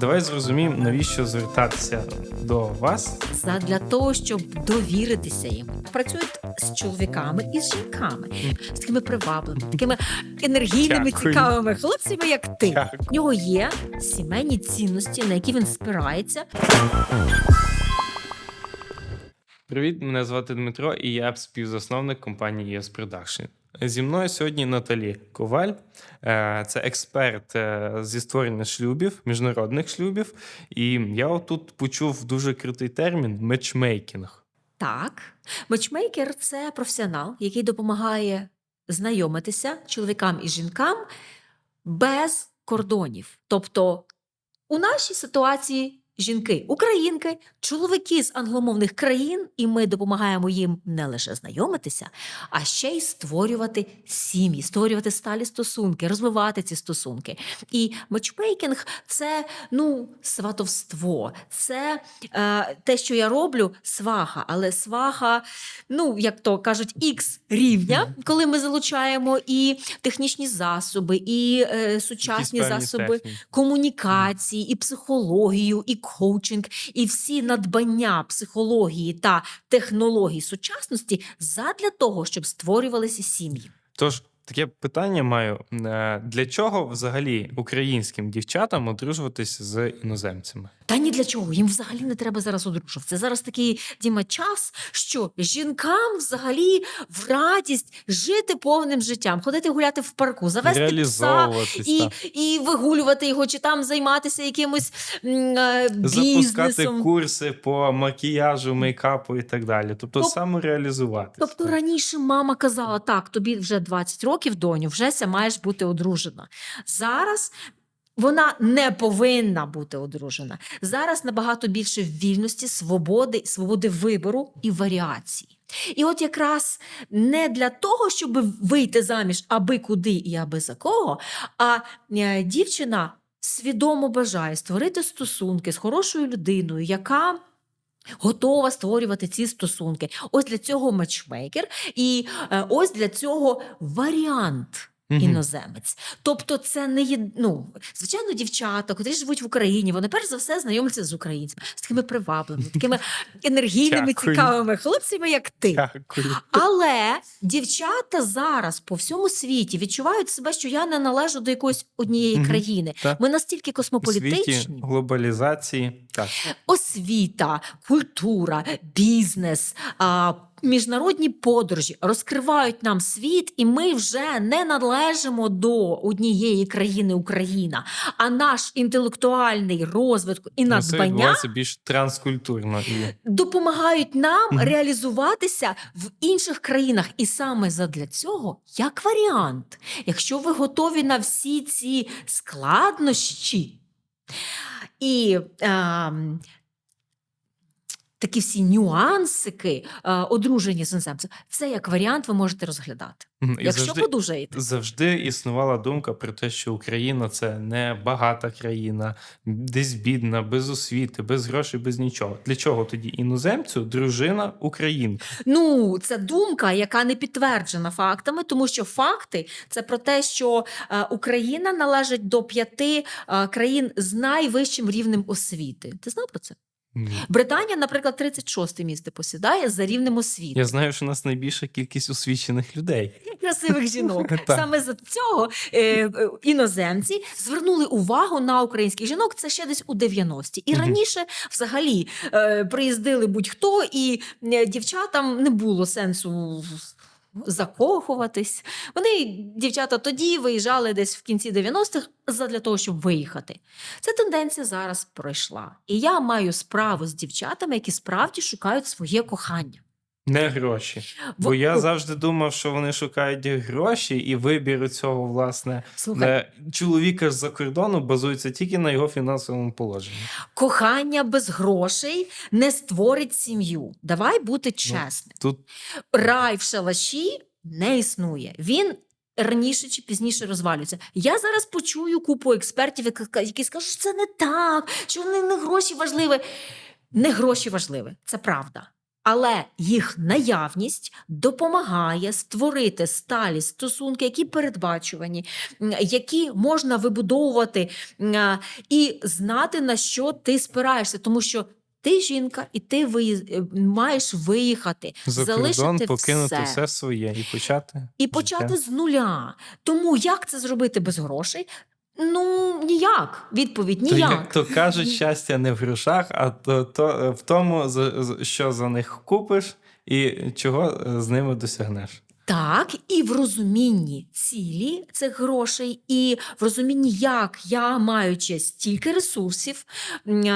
Давай зрозуміємо, навіщо звертатися до вас. Задля того, щоб довіритися їм. Працюють з чоловіками і з жінками, з такими привабливими, такими енергійними, Дякую. цікавими хлопцями, як ти. Дякую. В нього є сімейні цінності, на які він спирається. Привіт, мене звати Дмитро, і я співзасновник компанії ES Production. Зі мною сьогодні Наталі Коваль, Е, це експерт е, зі створення шлюбів, міжнародних шлюбів. І я отут почув дуже крутий термін мечмейкінг. Так, матчмейкер це професіонал, який допомагає знайомитися чоловікам і жінкам без кордонів. Тобто у нашій ситуації жінки українки, чоловіки з англомовних країн, і ми допомагаємо їм не лише знайомитися, а ще й створювати сім'ї, створювати сталі стосунки, розвивати ці стосунки. І матчмейкінг це ну сватовство, це е, те, що я роблю, сваха, але сваха, ну як то кажуть, ікс рівня, коли ми залучаємо і технічні засоби, і е, сучасні засоби техніки. комунікації, і психологію, і коучинг, і всі надбання психології та технологій сучасності задля того, щоб створювалися сім'ї. Тож таке питання маю: Е, для чого взагалі українським дівчатам одружуватись з іноземцями? Та ні для чого їм взагалі не треба зараз одружувати. Це зараз такий діма час, що жінкам взагалі в радість жити повним життям, ходити гуляти в парку, завести пса і, і вигулювати його, чи там займатися якимось е, запускати курси по макіяжу, мейкапу і так далі. Тобто Тоб- самореалізуватися. Тобто раніше мама казала: так, тобі вже 20 років, доню, вже маєш бути одружена. Зараз. Вона не повинна бути одружена. Зараз набагато більше вільності, свободи, свободи вибору і варіації. І от якраз не для того, щоб вийти заміж аби куди і аби за кого, а е, дівчина свідомо бажає створити стосунки з хорошою людиною, яка готова створювати ці стосунки. Ось для цього матчмейкер, і е, ось для цього варіант. Мгм. Іноземець, тобто це не є, ну, звичайно, дівчата, котрі живуть в Україні, вони перш за все знайомляться з українцями, з такими привабливими, такими енергійними, Дякую. цікавими хлопцями, як ти. Дякую. Але дівчата зараз по всьому світі відчувають себе, що я не належу до якоїсь однієї Мгм. країни. Так. Ми настільки У світі космополітичні глобалізації. Так. освіта, культура, бізнес. Міжнародні подорожі розкривають нам світ, і ми вже не належимо до однієї країни Україна. А наш інтелектуальний розвиток і Ну, Це більш транскультурно. Допомагають нам реалізуватися в інших країнах. І саме задля цього, як варіант, якщо ви готові на всі ці складнощі і ем, такі всі нюансики е, одруження з іноземцем, це як варіант ви можете розглядати. І Якщо завжди, подужаєте. завжди існувала думка про те, що Україна це не багата країна, десь бідна, без освіти, без грошей, без нічого. Для чого тоді іноземцю дружина українка? Ну, це думка, яка не підтверджена фактами, тому що факти це про те, що е, Україна належить до п'яти е, країн з найвищим рівнем освіти. Ти знав про це? Ні. Британія, наприклад, 36 місце посідає за рівнем освіти. Я знаю, що у нас найбільша кількість освічених людей. красивих жінок. Саме за цього е, е, іноземці звернули увагу на українських жінок. Це ще десь у 90-ті. І раніше, взагалі, е, приїздили будь-хто, і е, дівчатам не було сенсу. Закохуватись. Вони, дівчата, тоді виїжджали десь в кінці 90-х задля того, щоб виїхати. Ця тенденція зараз пройшла. І я маю справу з дівчатами, які справді шукають своє кохання. Не гроші. Бо Во- я ну, завжди думав, що вони шукають гроші, і вибір цього, власне, Слухай, чоловіка з-за кордону базується тільки на його фінансовому положенні. Кохання без грошей не створить сім'ю. Давай бути чесним. Тут Рай в шалаші не існує. Він раніше чи пізніше розвалюється. Я зараз почую купу експертів, які- скажуть, що це не так, що не, не гроші важливі. Не гроші важливі, це правда. Але їх наявність допомагає створити сталі стосунки, які передбачувані, які можна вибудовувати і знати, на що ти спираєшся, тому що. Ти жінка, і ти виїз... е, маєш виїхати, За залишити кордон покинути все. все. своє і почати. і життя. почати з нуля. Тому як це зробити без грошей? Ну ніяк. Відповідь То, ніяк. як то кажуть, щастя не в грошах, а то, то в тому, що за них купиш і чого е, з ними досягнеш. Так, і в розумінні цілі цих грошей, і в розумінні, як я, маючи стільки ресурсів,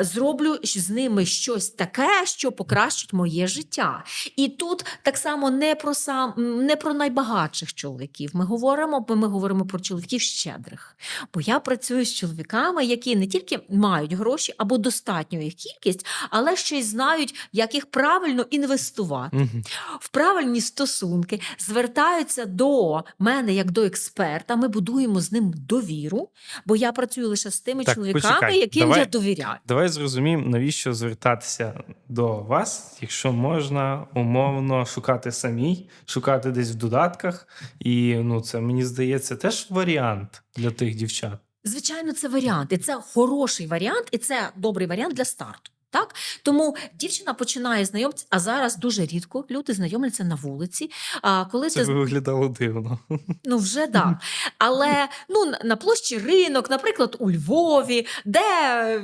зроблю з ними щось таке, що покращить моє життя. І тут так само не про сам не про найбагатших чоловіків. Ми говоримо, бо ми говоримо про чоловіків щедрих. Бо я працюю з чоловіками, які не тільки мають гроші або достатню їх кількість, але ще й знають, як їх правильно інвестувати Мгм. в правильні стосунки, звертаються до мене як до експерта. Ми будуємо з ним довіру, бо я працюю лише з тими Так, чоловіками, почекай, яким давай- я довіряю. Давай зрозуміємо, навіщо звертатися до вас, якщо можна умовно шукати самій, шукати десь в додатках. І ну, це мені здається теж варіант для тих дівчат. Звичайно, це варіант, і це хороший варіант, і це добрий варіант для старту. Так, тому дівчина починає знайомитися, а зараз дуже рідко люди знайомляться на вулиці. А коли Це ти виглядало дивно. Ну, вже так. Але ну, на- на площі ринок, наприклад, у Львові, де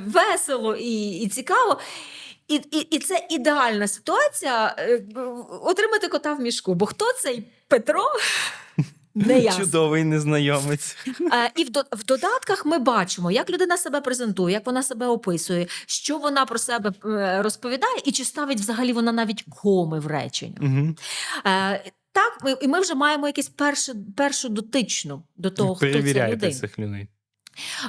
весело і, і цікаво. І, і, і це ідеальна ситуація е, отримати кота в мішку. Бо хто цей Петро? Не. Чудовий незнайомець. Е, І в, до- в додатках ми бачимо, як людина себе презентує, як вона себе описує, що вона про себе е, розповідає, і чи ставить взагалі вона навіть коми в речення. Е, Так, ми, і ми вже маємо якусь першу, першу дотичну до того, хто Перевіряйте людина. цих людей.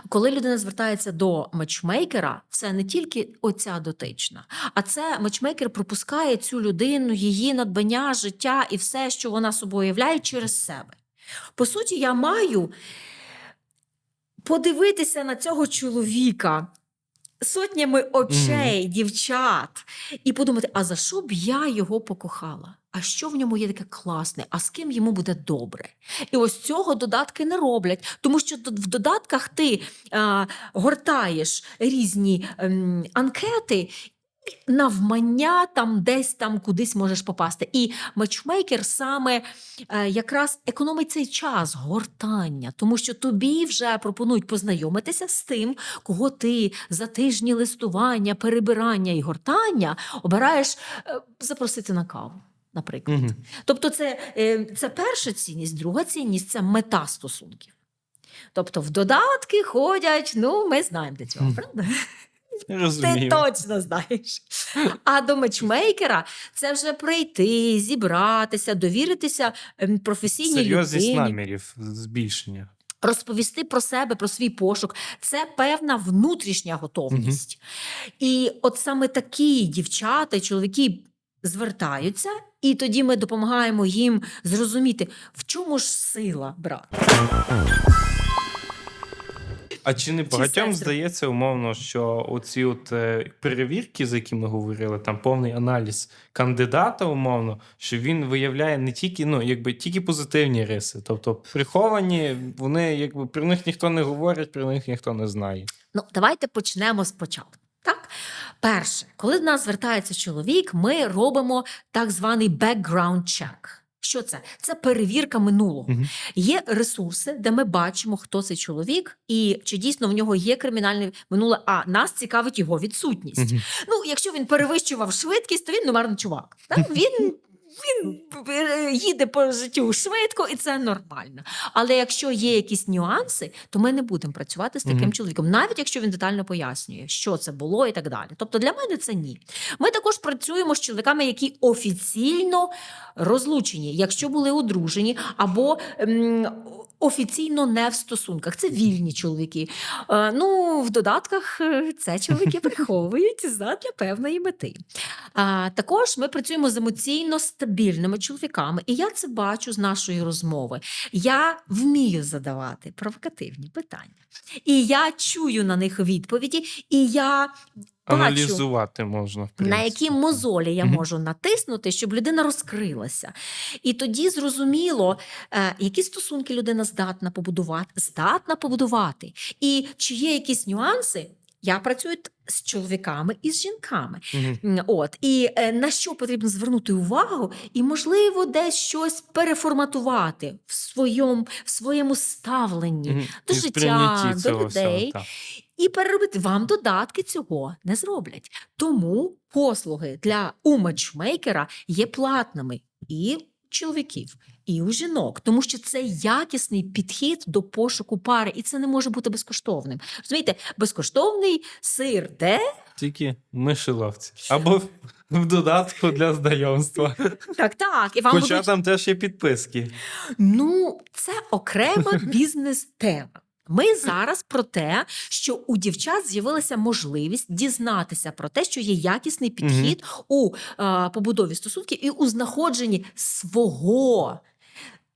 Коли людина звертається до матчмейкера, це не тільки оця дотична, а це матчмейкер пропускає цю людину, її надбання, життя і все, що вона собою являє, через себе. По суті, я маю подивитися на цього чоловіка. Сотнями очей, дівчат, і подумати, а за що б я його покохала? А що в ньому є таке класне? А з ким йому буде добре? І ось цього додатки не роблять, тому що в додатках ти а, гортаєш різні ем, анкети. Навмання там десь там кудись можеш попасти. І матчмейкер саме е, якраз економить цей час гортання, тому що тобі вже пропонують познайомитися з тим, кого ти за тижні листування, перебирання і гортання обираєш е, запросити на каву, наприклад. Угу. Тобто, це, е, це перша цінність, друга цінність це мета стосунків. Тобто, в додатки ходять, ну, ми знаємо для цього, Мгм. правда? Ти точно знаєш. А до матчмейкера це вже прийти, зібратися, довіритися ем, професійній Серйозність людині, намірів, збільшення. розповісти про себе, про свій пошук. Це певна внутрішня готовність. І от саме такі дівчата, чоловіки звертаються, і тоді ми допомагаємо їм зрозуміти, в чому ж сила брати. А чи не багатьом сестри? здається умовно, що оці от е, перевірки, за які ми говорили, там повний аналіз кандидата, умовно, що він виявляє не тільки, ну якби тільки позитивні риси, тобто приховані, вони якби про них ніхто не говорить, про них ніхто не знає. Ну, давайте почнемо спочатку. Так, перше, коли до нас звертається чоловік, ми робимо так званий background check. Що це? Це перевірка минулого. Угу. Є ресурси, де ми бачимо, хто цей чоловік, і чи дійсно в нього є кримінальне минуле. А нас цікавить його відсутність. Угу. Ну, якщо він перевищував швидкість, то він номерний чувак. Так? Він, він е, їде по життю швидко, і це нормально. Але якщо є якісь нюанси, то ми не будемо працювати з таким Мгм. чоловіком, навіть якщо він детально пояснює, що це було і так далі. Тобто для мене це ні. Ми також працюємо з чоловіками, які офіційно розлучені, якщо були одружені, або ем, офіційно не в стосунках. Це вільні чоловіки. Е, ну, в додатках е, це чоловіки приховують задля певної мети. Також ми працюємо з емоційно стабільними чоловіками, і я це бачу з нашої розмови. Я вмію задавати провокативні питання. І я чую на них відповіді, і я бачу, Аналізувати можна. В на принципі. які мозолі я Мгм. можу натиснути, щоб людина розкрилася. І тоді зрозуміло, е, які стосунки людина здатна побудувати, здатна побудувати. І чи є якісь нюанси. Я працюю з чоловіками і з жінками. М, От і е, на що потрібно звернути увагу, і можливо десь щось переформатувати в своєму, в своєму ставленні Мгм. до І життя, до цього всього, і переробити. Вам додатки цього не зроблять. Тому послуги для у матчмейкера є платними і чоловіків, і у жінок, тому що це якісний підхід до пошуку пари, і це не може бути безкоштовним. Розумієте, безкоштовний сир, де Тільки мишеловці. Або в- додатку для знайомства. так, так, і вам Хоча будуть... там теж є підписки. Ну, це окрема бізнес-тема. Ми зараз про те, що у дівчат з'явилася можливість дізнатися про те, що є якісний підхід у е, побудові стосунків і у знаходженні свого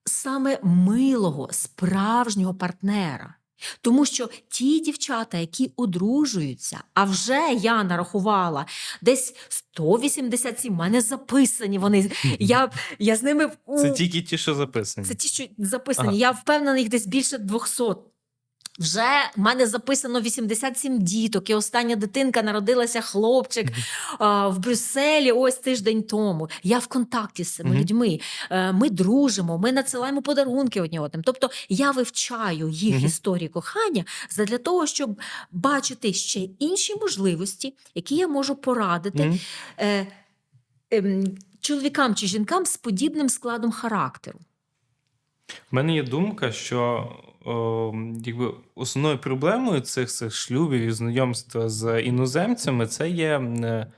саме милого, справжнього партнера. Тому що ті дівчата, які одружуються, а вже я нарахувала десь 187, в мене записані вони. Я, я з ними. Це тільки ті, що записані. Це ті, що записані. Ага. Я впевнена, їх десь більше 200. Вже в мене записано 87 діток, і остання дитинка народилася хлопчик а, в Брюсселі ось тиждень тому. Я в контакті з цими людьми. Е, Ми дружимо, ми надсилаємо подарунки одні одним. Тобто я вивчаю їх історії кохання для того, щоб бачити ще інші можливості, які я можу порадити е, ем, чоловікам чи жінкам з подібним складом характеру. У мене є думка, що о, якби основною проблемою цих, цих шлюбів і знайомства з іноземцями це є е,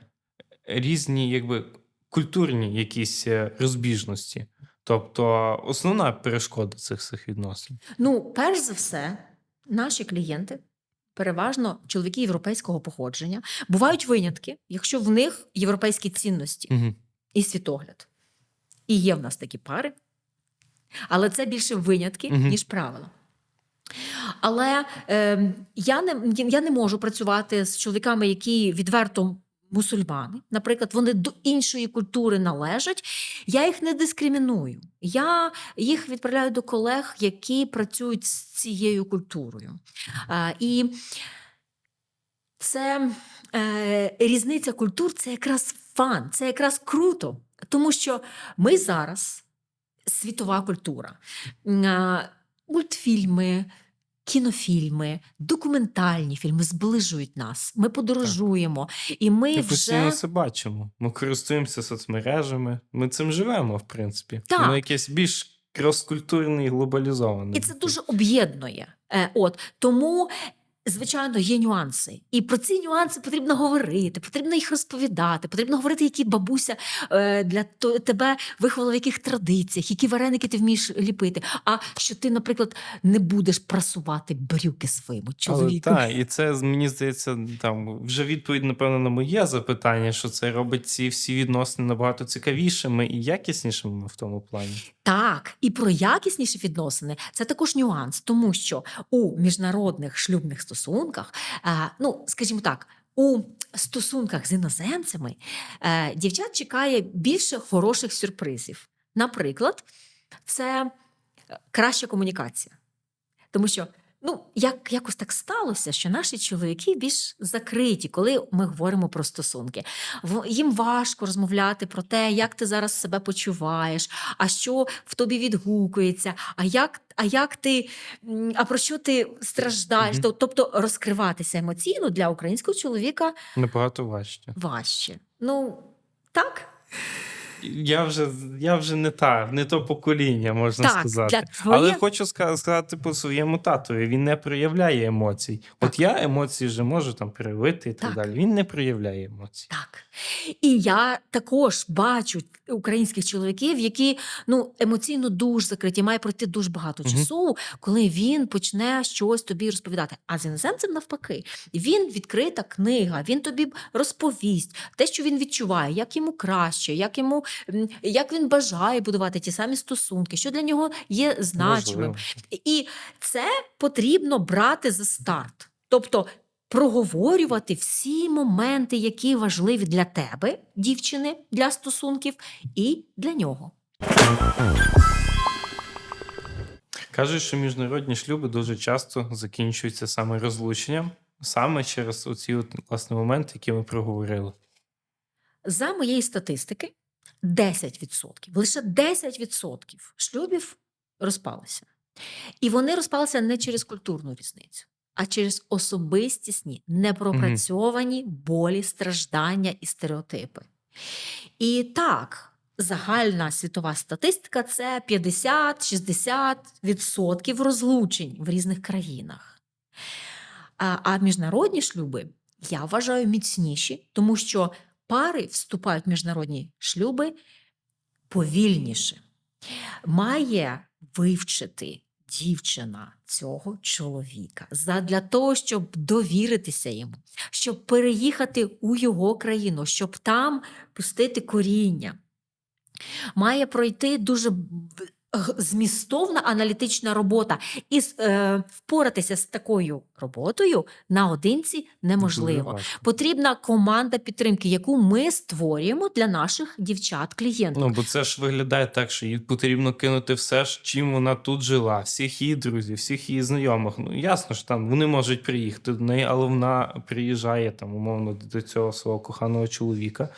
різні якби, культурні якісь е, розбіжності. Тобто основна перешкода цих цих відносин. Ну, перш за все, наші клієнти. Переважно чоловіки європейського походження бувають винятки, якщо в них європейські цінності Угу. і світогляд. І є в нас такі пари, але це більше винятки, Мгм. ніж правило. Але е, я, не, я не можу працювати з чоловіками, які відверто мусульмани. Наприклад, вони до іншої культури належать. Я їх не дискриміную. Я їх відправляю до колег, які працюють з цією культурою. А, і це е, різниця культур це якраз фан, це якраз круто. Тому що ми зараз світова культура. Мультфільми, кінофільми, документальні фільми зближують нас. Ми подорожуємо, і ми Ми постійно це бачимо. Ми користуємося соцмережами. Ми цим живемо, в принципі. Так. Воно якесь більш крос-культурне і глобалізоване. І це дуже об'єднує. Е, от тому. Звичайно, є нюанси, і про ці нюанси потрібно говорити, потрібно їх розповідати, потрібно говорити, які бабуся е, для тебе виховала в яких традиціях, які вареники ти вмієш ліпити. А що ти, наприклад, не будеш прасувати брюки своєму Але чоловіку. так, і це мені здається, там вже відповідь, напевно, на моє запитання, що це робить ці всі відносини набагато цікавішими і якіснішими в тому плані. Так, і про якісніші відносини це також нюанс, тому що у міжнародних шлюбних стосунках, е, ну скажімо так, у стосунках з іноземцями е, дівчат чекає більше хороших сюрпризів. Наприклад, це е, краща комунікація. Тому що ну, як, якось так сталося, що наші чоловіки більш закриті, коли ми говоримо про стосунки. В- Їм важко розмовляти про те, як ти зараз себе почуваєш, а що в тобі відгукується, а як, а як ти, а про що ти страждаєш? Мгм. Тоб- Тобто розкриватися емоційно для українського чоловіка Набагато важче. важче. Ну, так. Я вже, я вже не та, не то покоління, можна Так, сказати. для твоє- Але хочу сказати по своєму татові, він не проявляє емоцій. От я емоції вже можу там проявити і так, Так. далі. Він не проявляє емоцій. Так. І я також бачу українських чоловіків, які ну, емоційно дуже закриті, має пройти дуже багато часу, коли він почне щось тобі розповідати. А з іноземцем навпаки, він відкрита книга, він тобі розповість те, що він відчуває, як йому краще, як йому як він бажає будувати ті самі стосунки, що для нього є значимим. Можливо. І це потрібно брати за старт. Тобто проговорювати всі моменти, які важливі для тебе, дівчини, для стосунків, і для нього. Кажуть, що міжнародні шлюби дуже часто закінчуються саме розлученням, саме через оці от, власне моменти, які ми проговорили. За моєї статистики, 10%, лише 10% шлюбів розпалися. І вони розпалися не через культурну різницю, а через особистісні, непропрацьовані болі, страждання і стереотипи. І так, загальна світова статистика це 50-60% розлучень в різних країнах. А, міжнародні шлюби я вважаю міцніші, тому що пари вступають в міжнародні шлюби повільніше. Має вивчити дівчина цього чоловіка задля того, щоб довіритися йому, щоб переїхати у його країну, щоб там пустити коріння. Має пройти дуже змістовна аналітична робота, і е, впоратися з такою роботою наодинці неможливо. Потрібна команда підтримки, яку ми створюємо для наших дівчат-клієнтів. Ну, бо це ж виглядає так, що їй потрібно кинути все, чим вона тут жила, всіх її друзів, всіх її знайомих. Ну, ясно ж, там вони можуть приїхати до неї, але вона приїжджає там, умовно, до цього свого коханого чоловіка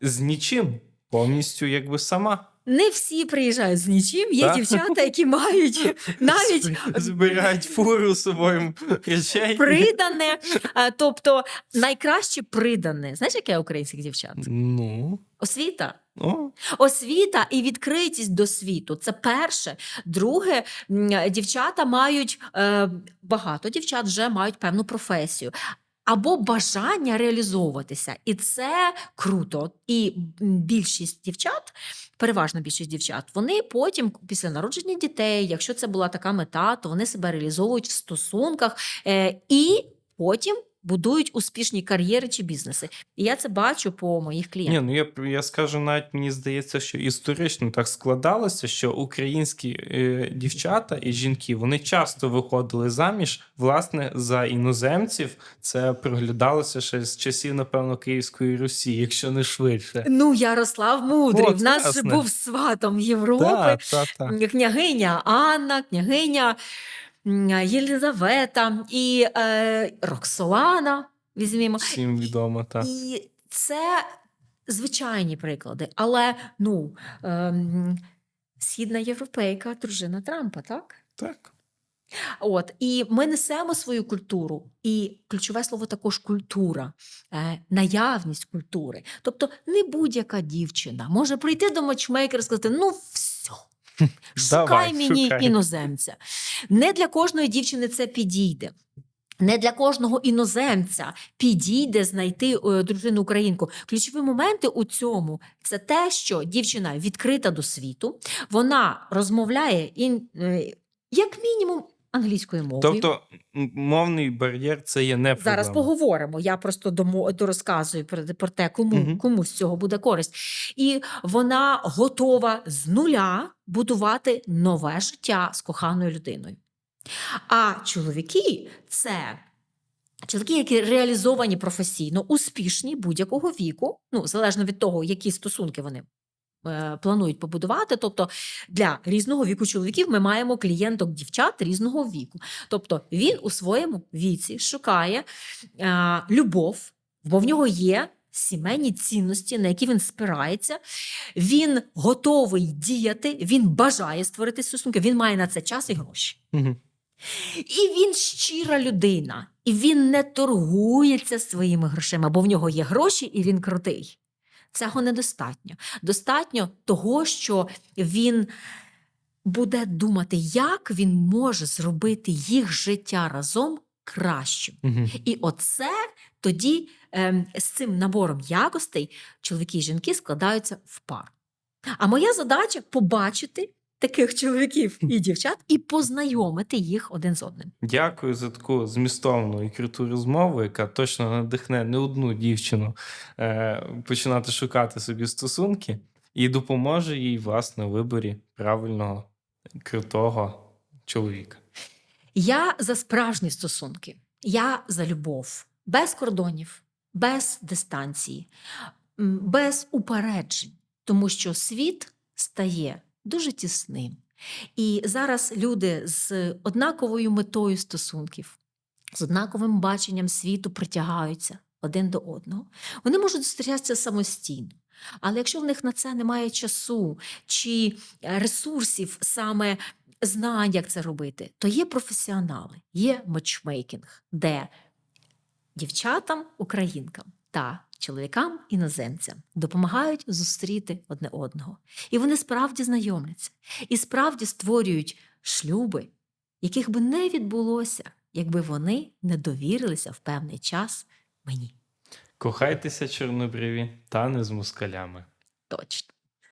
з нічим, повністю якби сама. Не всі приїжджають з нічим. Є Так. дівчата, які мають навіть збирають фуру з собою речей. придане. Е, Тобто найкраще придане. Знаєш, яке українських дівчат? Ну, Освіта. о, Освіта і відкритість до світу це перше. Друге, м, дівчата мають е, багато дівчат вже мають певну професію. Або бажання реалізовуватися, і це круто. І більшість дівчат, переважно більшість дівчат, вони потім, після народження дітей, якщо це була така мета, то вони себе реалізовують в стосунках е, і потім будують успішні кар'єри чи бізнеси. І я це бачу по моїх клієнтах. Ні, ну я, я скажу навіть, мені здається, що історично так складалося, що українські е, дівчата і жінки вони часто виходили заміж власне за іноземців. Це проглядалося ще з часів, напевно, Київської Русі, якщо не швидше. Ну, Ярослав Мудрий. О, в нас же був сватом Європи. Так, так, так. Княгиня Анна, княгиня м, Єлизавета і е, Роксолана. Візьмімо. Всім відомо, так. І це звичайні приклади. Але ну, ем, східна європейка, дружина Трампа, так? Так. От і ми несемо свою культуру, і ключове слово також культура, е, наявність культури. Тобто, не будь-яка дівчина може прийти до матчмейкера і сказати: ну все. Шукай Давай, мені шукай. іноземця. Не для кожної дівчини це підійде. Не для кожного іноземця підійде знайти е, дружину українку. Ключові моменти у цьому це те, що дівчина відкрита до світу, вона розмовляє ін, е, як мінімум англійською мовою. Тобто мовний бар'єр це є не проблема. Зараз поговоримо. Я просто домо, дорозказую про, про те, кому, Мгм. кому з цього буде користь. І вона готова з нуля будувати нове життя з коханою людиною. А чоловіки це. Чоловіки, які реалізовані професійно, успішні будь-якого віку, ну залежно від того, які стосунки вони планують побудувати. Тобто для різного віку чоловіків ми маємо клієнток дівчат різного віку. Тобто він у своєму віці шукає е, любов, бо в нього є сімейні цінності, на які він спирається. Він готовий діяти, він бажає створити стосунки, він має на це час і гроші. І він щира людина, і він не торгується своїми грошима, бо в нього є гроші, і він крутий. Цього недостатньо. Достатньо того, що він буде думати, як він може зробити їх життя разом кращим. Угу. І оце тоді ем, з цим набором якостей чоловіки і жінки складаються в пар. А моя задача побачити таких чоловіків і дівчат і познайомити їх один з одним. Дякую за таку змістовну і круту розмову, яка точно надихне не одну дівчину е, починати шукати собі стосунки і допоможе їй, власне, у виборі правильного, крутого чоловіка. Я за справжні стосунки, я за любов. без кордонів, без дистанції, без упереджень, тому що світ стає дуже тісним. І зараз люди з однаковою метою стосунків, з однаковим баченням світу притягаються один до одного. Вони можуть зустрічатися самостійно. Але якщо в них на це немає часу чи е, ресурсів, саме знань, як це робити, то є професіонали, є матчмейкінг, де дівчатам, українкам та чоловікам іноземцям допомагають зустріти одне одного. І вони справді знайомляться і справді створюють шлюби, яких би не відбулося, якби вони не довірилися в певний час мені. Кохайтеся чорнобриві та не з москалями. Точно.